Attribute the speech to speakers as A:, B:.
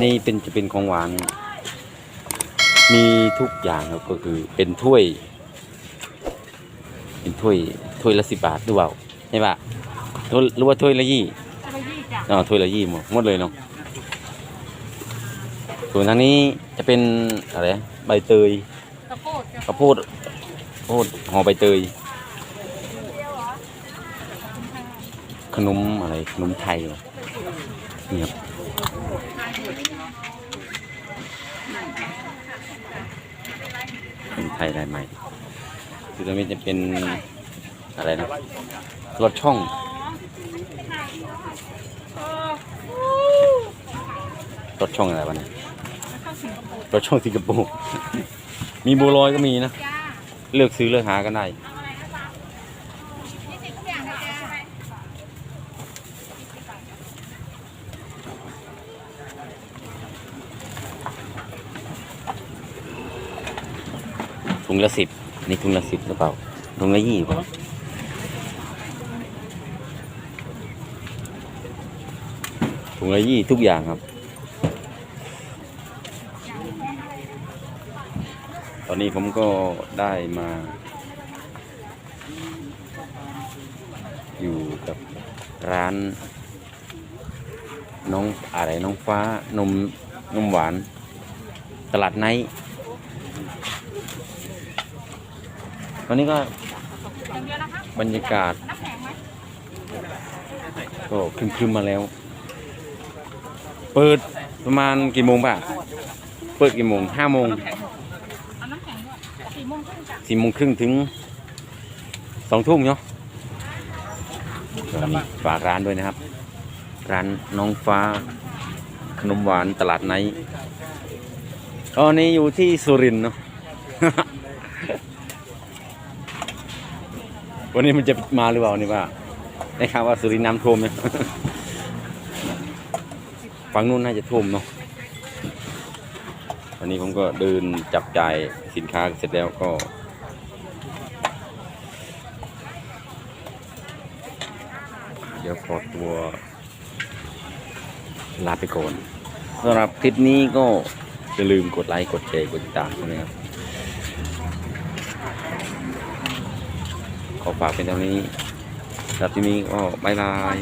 A: นนี้เป็นจะเป็นของหวาน มีทุกอย่างครับก็คือเป็นถ้วย เป็นถ้วยถ้วยละสิบบาทหรือเปล่าใช่ปะถ้วยหรือว่าถ้วยละยี่
B: อะไรยี่จ้ะ
A: อ๋อถ้วยละยี่หมดหมดเลยเนาะส่วนทางนี้จะเป็นอะไรนะใบเตย
B: ข้าวโพดจ้ะ
A: ข้าวโพดข้าวโพดห่อใบเตย ขนมอะไรขนมไทยเหรอนี่ครับ ขนไทยอะไรใหม่ คือตรงนี้จะเป็นอะไรนะรถช่องรถช่องอะไรวะเนี่ย
B: ร
A: ถช่องสิงคโปร์มีบัวลอยก็มีนะ เลือกซื้อเลือกหากันได้
B: เอาอะไรนะจ๊ะยี่สิบทุกอย่างเลยจ้า
A: ถุงละสิบนี่ถุงละสิบหรือเปล่าถุงละยี่ป่ะถุงละยี่ทุกอย่างครับ ตอนนี้ผมก็ได้มา อยู่กับร้าน น้องอะไรน้องฟ้านมนมหวาน ตลาดไนท์ ตอนนี้ก็บรรยากาศ
B: น้ำแข็งไหม
A: ก็ครึมๆมาแล้ว เปิดประมาณกี่โมงป่ะ เปิดกี่โมงห้าโมง
B: สี่โมงครึ่ง
A: ถึงสองทุ่มเนาะก็มีฝากร้านด้วยนะครับ ร้านน้องฟ้าขนมหวานตลาดไนท์อ๋อนี่อยู่ที่สุรินทร์เนาะ วันนี้มันจะมาหรือเปล่านี่ว่าได้ข่าวว่าสุรินทร์น้ำท่วมเนี่ยฝั่งนู้นน่าจะท่วมเนาะวันนี้ผมก็เดินจับจ่ายสินค้าเสร็จแล้วก็ เดี๋ยวขอตัวลาไปก่อนสำหรับคลิปนี้ก็อย่าลืมกดไลค์ กดแชร์ กดติดตามนะครับ ขอ ฝากเป็นเท่านี้สำหรับที่นี้ก็บายบาย